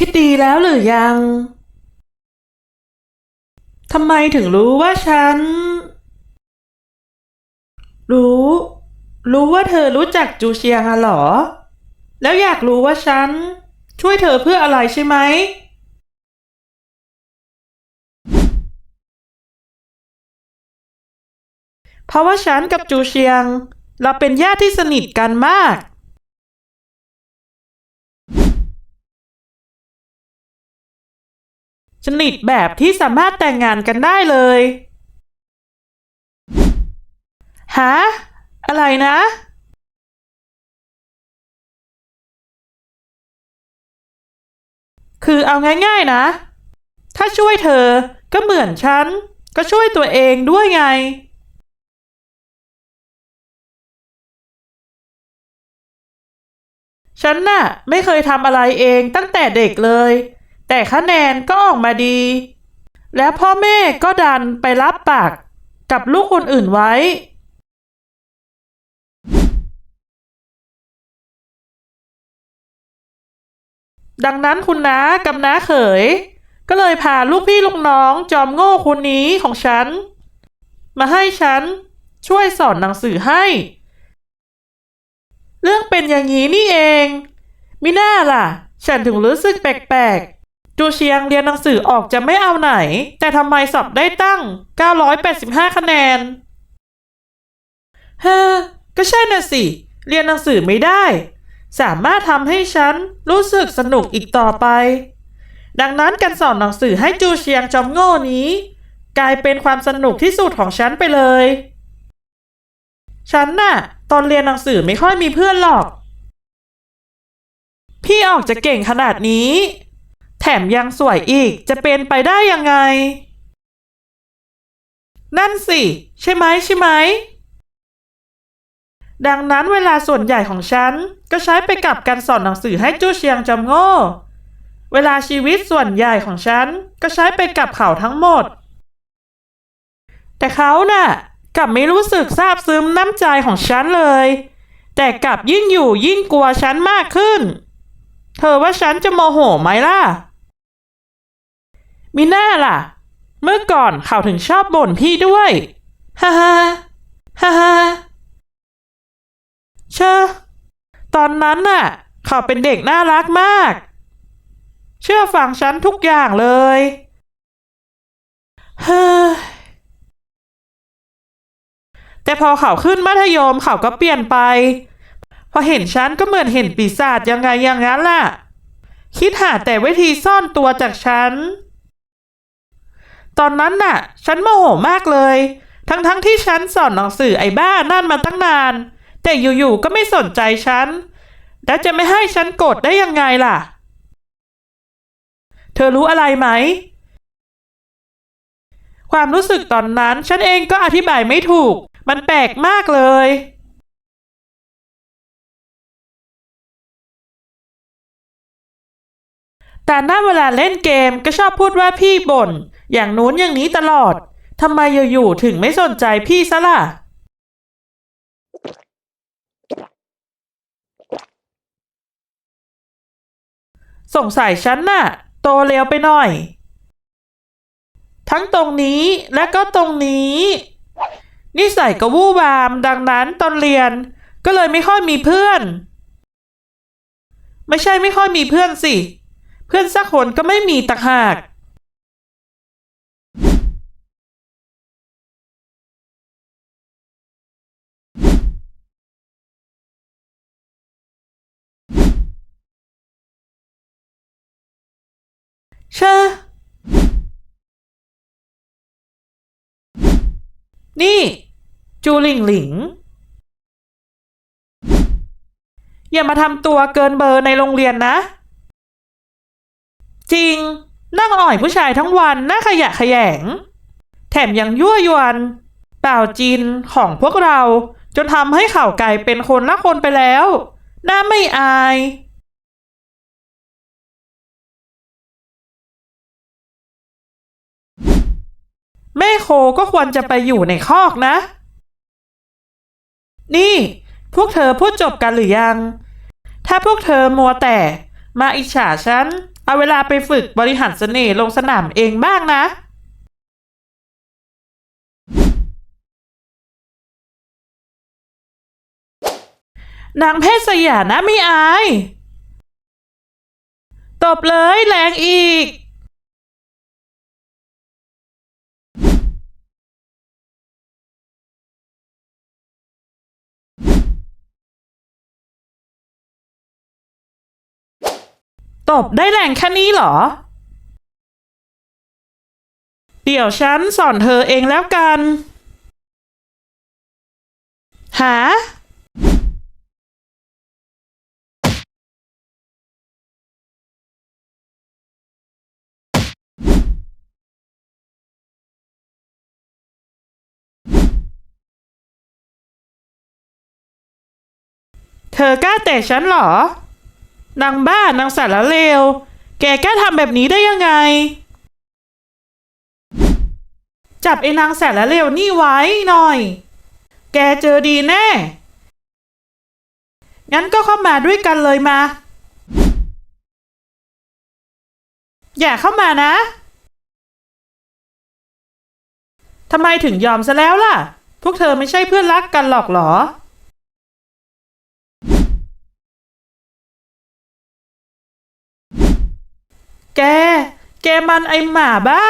คิดดีแล้วหรือยังทำไมถึงรู้ว่าฉัน รู้ รู้ว่าเธอรู้จักจูเชียงอะเหรอ แล้วอยากรู้ว่าฉัน ช่วยเธอเพื่ออะไรใช่ไหม เพราะว่าฉันกับจูเชียง เราเป็นญาติที่สนิทกันมาก สนิทแบบที่สามารถแต่งงานกันได้เลยฮะอะไรนะ คือเอาง่ายๆนะ ถ้าช่วยเธอก็เหมือนฉัน ก็ช่วยตัวเองด้วยไง ฉันน่ะ ไม่เคยทำอะไรเองตั้งแต่เด็กเลย แต่คะแนนก็ออกมาดี แล้วพ่อแม่ก็ดันไปรับปากกับลูกคนอื่นไว้ ดังนั้นคุณน้ากับน้าเขย ก็เลยพาลูกพี่ลูกน้องจอมโง่คนนี้ของฉัน มาให้ฉันช่วยสอนหนังสือให้ เรื่องเป็นอย่างนี้นี่เองมิน่าล่ะ ฉันถึงรู้สึกแปลกๆ จูเชียงเรียนหนังสือออกจะไม่เอาไหน แต่ทำไมสอบได้ตั้ง 985 คะแนน เฮ้อ ก็ใช่น่ะสิ เรียนหนังสือไม่ได้ สามารถทำให้ฉันรู้สึกสนุกอีกต่อไป ดังนั้นการสอนหนังสือให้จูเชียงจอมโง่นี้ กลายเป็นความสนุกที่สุดของฉันไปเลย ฉันน่ะ ตอนเรียนหนังสือไม่ค่อยมีเพื่อนหรอก พี่ออกจะเก่งขนาดนี้ แถมยังสวยอีกจะเป็นไปได้ยังไง นั่นสิ ใช่ไหมใช่ไหม ดังนั้นเวลาส่วนใหญ่ของฉัน ก็ใช้ไปกับการสอนหนังสือให้จู้เชียงจำโง่ เวลาชีวิตส่วนใหญ่ของฉัน ก็ใช้ไปกับเขาทั้งหมด แต่เขาน่ะกลับไม่รู้สึกซาบซึ้งน้ำใจของฉันเลย แต่กลับยิ่งอยู่ยิ่งกลัวฉันมากขึ้น เธอว่าฉันจะโมโหไหมล่ะ มีหน้าล่ะ เมื่อก่อนเขาถึงชอบบ่นพี่ด้วยฮ่าฮ่าฮ่าฮ่าเชอตอนนั้นน่ะ เขาเป็นเด็กน่ารักมาก เชื่อฟังฉันทุกอย่างเลยเฮ้ยแต่พอเขาขึ้นมัธยมเขาก็เปลี่ยนไป พอเห็นฉันก็เหมือนเห็นปีศาจยังไงอย่างนั้นล่ะ คิดหาแต่วิธีซ่อนตัวจากฉัน ตอนนั้นน่ะ ฉันโมโหมากเลย ทั้งๆทที่ฉันสอนหนังสือไอ้บ้านั่นมาตั้งนาน แต่อยู่ๆก็ไม่สนใจฉัน แล้วจะไม่ให้ฉันโกรธได้ยังไงล่ะ เธอรู้อะไรไหม ความรู้สึกตอนนั้นฉันเองก็อธิบายไม่ถูก มันแปลกมากเลยแต่หน้าเวลาเล่นเกมก็ชอบพูดว่าพี่บ่น อย่างนู้นอย่างนี้ตลอดทำไมอยู่ๆถึงไม่สนใจพี่ซะล่ะ สงสัยฉันน่ะ โตเร็วไปหน่อย ทั้งตรงนี้และก็ตรงนี้ นิสัยก็วู่วามดังนั้นตอนเรียนก็เลยไม่ค่อยมีเพื่อน ไม่ใช่ไม่ค่อยมีเพื่อนสิ เพื่อนสักคนก็ไม่มีต่างหาก เชอะนี่ จูหลิงหลิง อย่ามาทำตัวเกินเบอร์ในโรงเรียนนะ จริง นั่งอ่อยผู้ชายทั้งวันน่าขยะขยง แถมยังยั่วยวนเปล่าจีนของพวกเราจนทำให้เข่าวไก่เป็นคนละคนไปแล้ว น่าไม่อาย แม่โคก็ควรจะไปอยู่ในคอกนะ นี่ พวกเธอพูดจบกันหรือยัง ถ้าพวกเธอมัวแต่มาอิจฉาฉัน เอาเวลาไปฝึกบริหารเสน่ห์ลงสนามเองบ้างนะนางเพศสยานะไม่อาย ตบเลยแรงอีก ตบได้แรงแค่นี้เหรอ เดี๋ยวฉันสอนเธอเองแล้วกัน หา เธอกล้าเตะฉันเหรอ นางบ้านางสารเลว แกแก้ทำแบบนี้ได้ยังไง จับไอ้นางแสนละเลวนี่ไว้หน่อย แกเจอดีแน่ งั้นก็เข้ามาด้วยกันเลยมา อย่าเข้ามานะ ทำไมถึงยอมซะแล้วล่ะ พวกเธอไม่ใช่เพื่อนรักกันหรอกหรอ แก แกมันไอหมาบ้า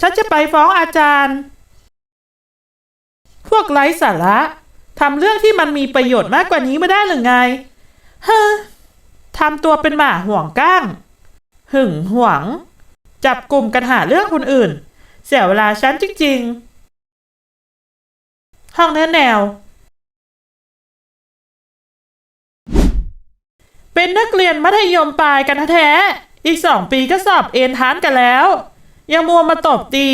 ฉันจะไปฟ้องอาจารย์ พวกไร้สาระทำเรื่องที่มันมีประโยชน์มากกว่านี้ไม่ได้หรือไง เฮ้อทำตัวเป็นหมาห่วงก้าง หึงหวง จับกลุ่มกันหาเรื่องคนอื่น เสียเวลาฉันจริง ๆ ห้องแน่แนว เป็นนักเรียนมัธยมปลายกันแท้ๆ อีกสองปีก็สอบเอ็นทานกันแล้ว ยังมัวมาตบตี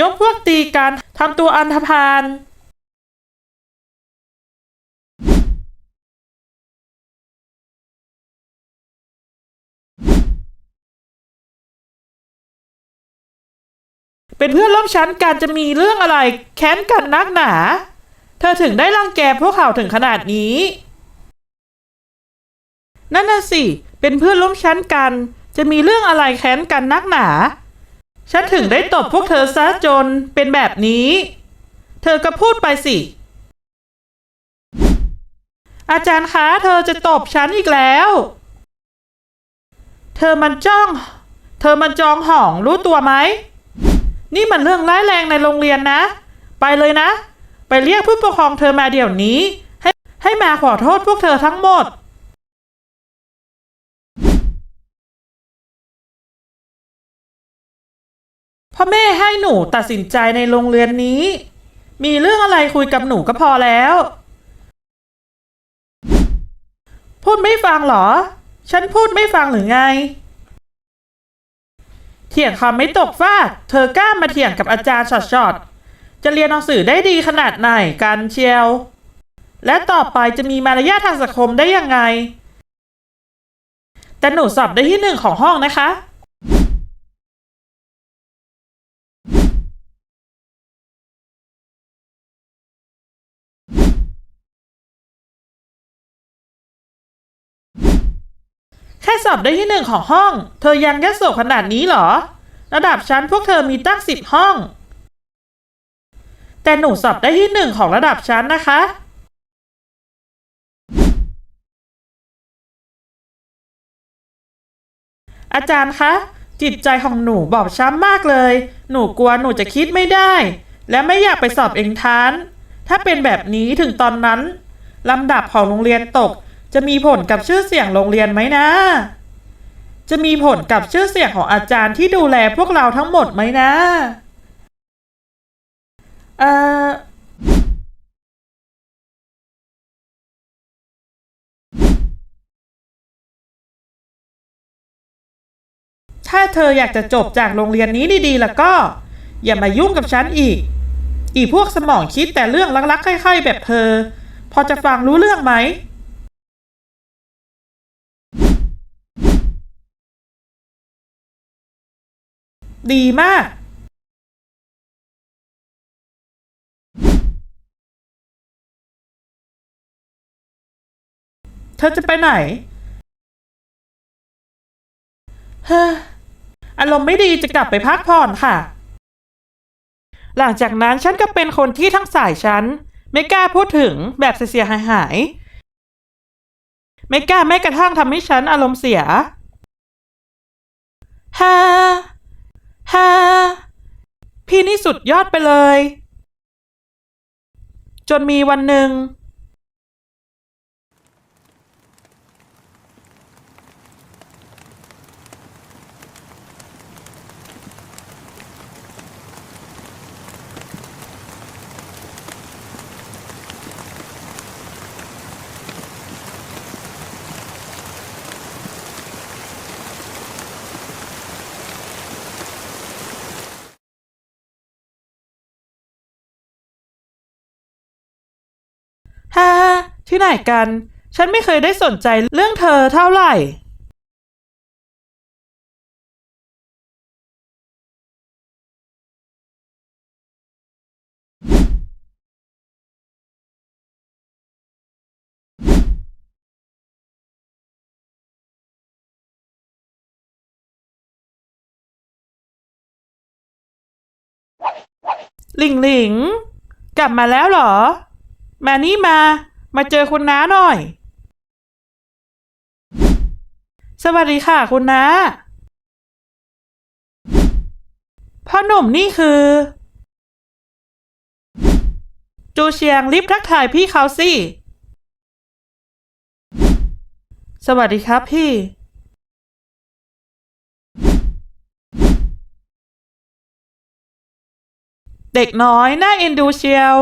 ยกพวกตีกันทำตัวอันธพาลเป็นเพื่อนร่วมชั้นกันจะมีเรื่องอะไรแค้นกันนักหนา เธอถึงได้รังแกพวกเขาถึงขนาดนี้ นั่นน่ะสิ เป็นเพื่อนร่วมชั้นกัน จะมีเรื่องอะไรแค้นกันนักหนา ฉันถึงได้ตบพวกเธอซะจนเป็นแบบนี้ เธอก็พูดไปสิ อาจารย์คะเธอจะตบฉันอีกแล้ว เธอมันจ้อง เธอมันจองห่องรู้ตัวไหม นี่มันเรื่องร้ายแรงในโรงเรียนนะ ไปเลยนะ ไปเรียกผู้ปกครองเธอมาเดี๋ยวนี้ ให้ให้มาขอโทษพวกเธอทั้งหมด พ่อแม่ให้หนูตัดสินใจในโรงเรียนนี้ มีเรื่องอะไรคุยกับหนูก็พอแล้ว พูดไม่ฟังเหรอ ฉันพูดไม่ฟังหรือไง เถียงคำไม่ตกฟากเธอกล้ามาเถียงกับอาจารย์ช็อตๆจะเรียนหนังสือได้ดีขนาดไหนกันเชียว และต่อไปจะมีมารยาททางสังคมได้ยังไง แต่หนูสอบได้ที่หนึ่งของห้องนะคะ แค่ส อบได้ที่หนึ่งของห้อง เธอยังแย่โสขนาดนี้เหรอ ระดับชั้นพวกเธอมีตั้งสิบห้อง แต่หนูสอบได้ที่หนึ่งของระดับชั้นนะคะ อาจารย์คะ จิตใจของหนูบอบช้ำมากเลย หนูกลัวหนูจะคิดไม่ได้ และไม่อยากไปสอบเองทาน ถ้าเป็นแบบนี้ถึงตอนนั้นลำดับของโรงเรียนตกจะมีผลกับชื่อเสียงโรงเรียนไหมนะ จะมีผลกับชื่อเสียงของอาจารย์ที่ดูแลพวกเราทั้งหมดไหมนะ เอ่อ ถ้าเธออยากจะจบจากโรงเรียนนี้ดีๆ แล้วก็ อย่ามายุ่งกับฉันอีก อีพวกสมองคิดแต่เรื่องลักๆ ค่อยๆ แบบเธอ พอจะฟังรู้เรื่องไหม ดีมากเธอจะไปไหนเฮ้ออารมณ์ไม่ดีจะกลับไปพักผ่อนค่ะ หลังจากนั้นฉันก็เป็นคนที่ทั้งสายฉัน ไม่กล้าพูดถึงแบบเสียหายหาย ไม่กล้าแม้กระทั่งทำให้ฉันอารมณ์เสียฮ่า ฮ่า พี่นี่สุดยอดไปเลย จนมีวันหนึ่ง ฮ่า ที่ไหนกัน ฉันไม่เคยได้สนใจเรื่องเธอเท่าไหร่ หลิงหลิง กลับมาแล้วเหรอ มานี่มา มาเจอคุณน้าหน่อย สวัสดีค่ะคุณน้าพ่อหนุ่มนี่คือ จูเชียงรีบทักทายพี่เขาสิ สวัสดีครับพี่ เด็กน้อยน่าเอ็นดูเชียว